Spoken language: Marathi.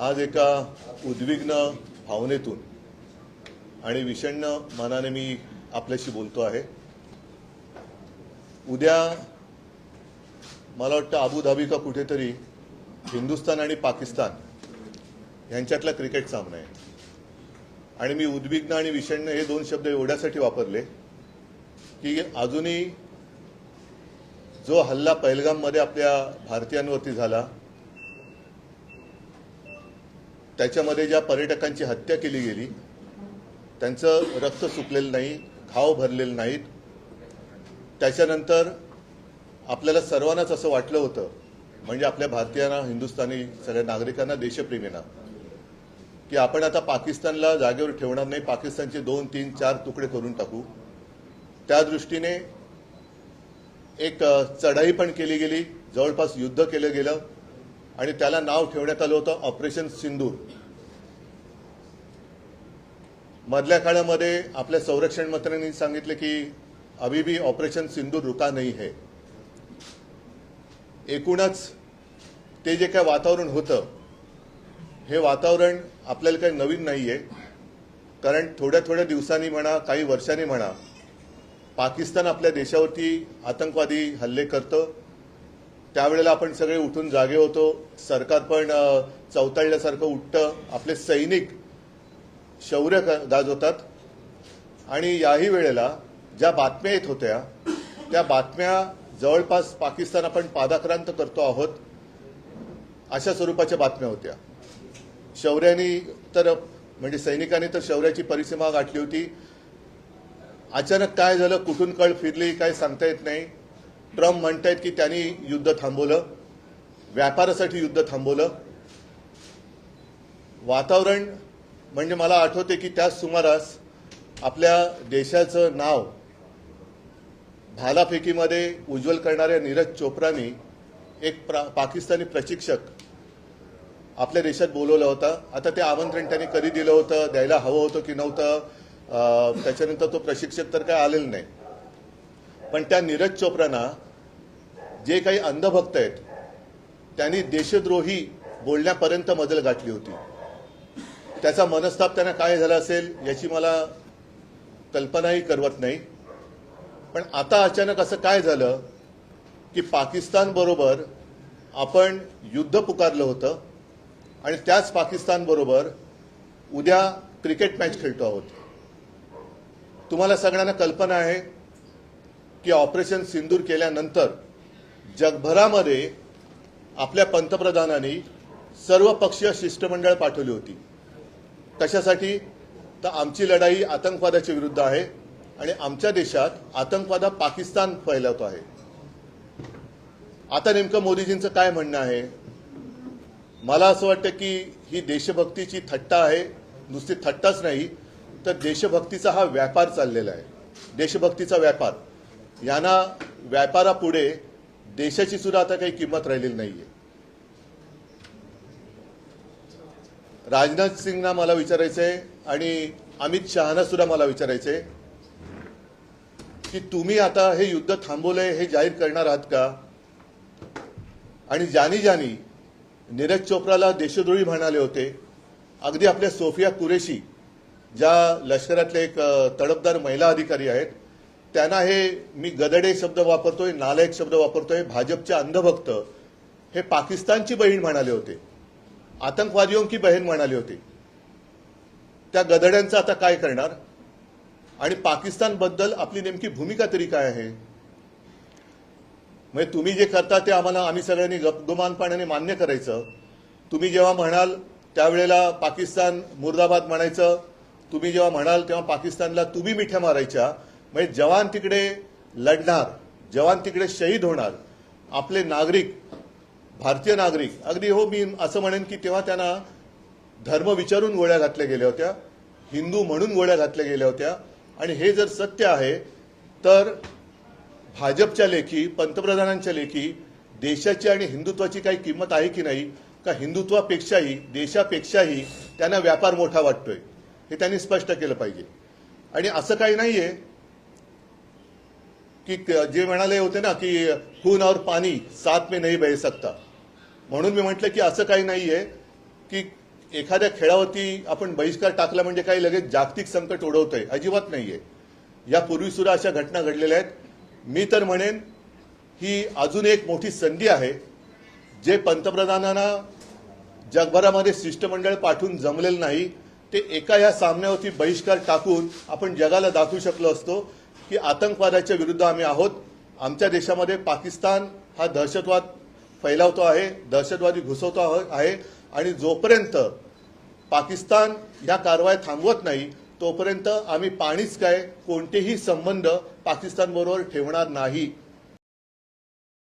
आज एका उद्विग्न भावनेतून आणि विषण्ण मनाने मी आपल्याशी बोलतो आहे. उद्या मला वाटतं अबुधाबी का कुठेतरी हिंदुस्थान आणि पाकिस्तान यांच्यातला क्रिकेट सामना आहे. आणि मी उद्विग्न आणि विषण्ण हे दोन शब्द एवढ्यासाठी वापरले की अजूनही जो हल्ला पहलगाममध्ये आपल्या भारतीयांवरती झाला त्याच्यामध्ये ज्या पर्यटकांची हत्या केली गेली त्यांचं रक्त सुकलेलं नाही घाव भरलेले नाहीत. त्याच्यानंतर आपल्याला सर्वांनाच असं वाटलं होतं म्हणजे आपल्या भारतीयांना हिंदुस्थानी सगळ्या नागरिकांना देशप्रेमींना की आपण आता पाकिस्तानला जागेवर ठेवणार नाही पाकिस्तानचे दोन तीन चार तुकडे करून टाकू. त्या दृष्टीने एक चढाई पण केली गेली जवळपास युद्ध केलं गेलं. आणि त्याला नाव ठेवण्यात आलं होतं ऑपरेशन सिंदूर. मधल्या काळामध्ये आपल्या संरक्षण मंत्र्यांनी सांगितले की अभी भी ऑपरेशन सिंदूर रुका नाही है. एकूणच ते जे काय वातावरण होतं हे वातावरण आपल्याला काही नवीन नाही आहे कारण थोड्या थोड्या दिवसांनी म्हणा काही वर्षांनी म्हणा पाकिस्तान आपल्या देशावरती आतंकवादी हल्ले करतं. त्यावेळेला आपण सगळे उठून जागे होतो. सरकार पण चौताळल्यासारखं उठतं. आपले सैनिक शौर्य गाजवतात आणि याही वेळेला ज्या बातम्या येत होत्या त्या बातम्या जवळपास पाकिस्तान आपण पादाक्रांत करतो आहोत अशा स्वरूपाच्या बातम्या होत्या. शौर्यानी तर म्हणजे सैनिकांनी तर शौर्याची परिसीमा गाठली होती. अचानक काय झालं? कुठून कळ फिरली? काय सांगता येत नाही. ट्रम्प म्हणतायत की त्यांनी युद्ध थांबवलं व्यापारासाठी युद्ध थांबवलं. वातावरण म्हणजे मला आठवते की त्याच सुमारास आपल्या देशाचं नाव भालाफेकीमध्ये उज्ज्वल करणाऱ्या नीरज चोप्रानी एक प्रा पाकिस्तानी प्रशिक्षक आपल्या देशात बोलवला होता. आता ते आमंत्रण त्यांनी कधी दिलं होतं द्यायला हवं होतं की नव्हतं त्याच्यानंतर तो प्रशिक्षक तर काय आलेला नाही. पण त्या नीरज चोप्रांना जे काही अंधभक्त आहेत त्यांनी देशद्रोही बोलण्यापर्यंत मजल गाठली होती. त्याचा मनस्ताप त्यांना काय झाला असेल याची मला कल्पनाही करवत नाही. पण आता अचानक असं काय झालं की पाकिस्तानबरोबर आपण युद्ध पुकारलं होतं आणि त्याच पाकिस्तानबरोबर उद्या क्रिकेट मॅच खेळतो आहोत. तुम्हाला सगळ्यांना कल्पना आहे की ऑपरेशन सिंदूर केल्यानंतर जगभरामध्ये आपल्या पंतप्रधानांनी सर्वपक्षीय शिष्टमंडळ पाठवली होती. कशासाठी तर आमची लढाई आतंकवादाच्या विरुद्ध आहे आणि आमच्या देशात आतंकवाद हा पाकिस्तान फैलवतो आहे. आता नेमकं मोदीजींचं काय म्हणणं आहे? मला असं वाटतं की ही देशभक्तीची थट्टा आहे. नुसती थट्टाच नाही तर देशभक्तीचा हा व्यापार चाललेला आहे. देशभक्तीचा व्यापार. यांना व्यापारापुढे देशाची सुद्धा आता काही किंमत राहिलेली नाहीये. राजनाथ सिंगना मला विचारायचंय आणि अमित शहाना सुद्धा मला विचारायचंय की तुम्ही आता हे युद्ध थांबवलंय हे जाहीर करणार आहात का? आणि ज्यानी ज्यानी नीरज चोप्राला देशद्रोही म्हणाले होते. अगदी आपल्या सोफिया कुरेशी ज्या लष्करातले एक तडपदार महिला अधिकारी आहेत त्यांना हे मी गदडे शब्द वापरतोय नालायक शब्द वापरतोय भाजपचे अंधभक्त हे पाकिस्तानची बहीण म्हणाले होते. आतंकवादियों की बहीण म्हणाले होते. त्या गदड्यांचं आता काय करणार? आणि पाकिस्तानबद्दल आपली नेमकी भूमिका तरी काय आहे? म्हणजे तुम्ही जे करता ते आम्हाला आम्ही सगळ्यांनी गपगुमानपणाने मान्य करायचं. तुम्ही जेव्हा म्हणाल त्यावेळेला पाकिस्तान मुर्दाबाद म्हणायचं. तुम्ही जेव्हा म्हणाल तेव्हा पाकिस्तानला तुम्ही मिठ्या मारायच्या. म्हणजे जवान तिकडे लढणार जवान तिकडे शहीद होणार. आपले नागरिक भारतीय नागरिक अगदी हो मी असं म्हणेन की तेव्हा त्यांना धर्म विचारून गोळ्या घातल्या गेल्या होत्या हिंदू म्हणून गोळ्या घातल्या गेल्या होत्या. आणि हे जर सत्य आहे तर भाजपच्या लेखी पंतप्रधानांच्या लेखी देशाची आणि हिंदुत्वाची काही किंमत आहे की नाही का हिंदुत्वापेक्षाही देशापेक्षाही त्यांना व्यापार मोठा वाटतोय हे त्यांनी स्पष्ट केलं पाहिजे. आणि असं काही नाहीये आहे की जे म्हणाले होते ना की खून और पाणी साथ में नाही बह सकता. म्हणून मी म्हटलं की असं काही नाहीये की एखाद्या खेळावरती आपण बहिष्कार टाकला म्हणजे काही लगेच जागतिक संकट ओढवतोय. अजिबात नाहीये. यापूर्वी सुद्धा अशा घटना घडलेल्या आहेत. मी तर म्हणेन ही अजून एक मोठी संधी आहे जे पंतप्रधानांना जगभरामध्ये शिष्टमंडळ पाठवून जमलेलं नाही ते एका या सामन्यावरती बहिष्कार टाकून आपण जगाला दाखवू शकलो असतो. की आतंकवादाच्या विरुद्ध आम्ही आहोत. आमच्या देशामध्ये पाकिस्तान हा दहशतवाद फैलावतो आहे दहशतवादी घुसवतो आहो- आहे आणि जोपर्यंत पाकिस्तान ह्या कारवाया थांबवत नाही तोपर्यंत आम्ही पाणीच काय कोणतेही संबंध पाकिस्तानबरोबर ठेवणार नाही.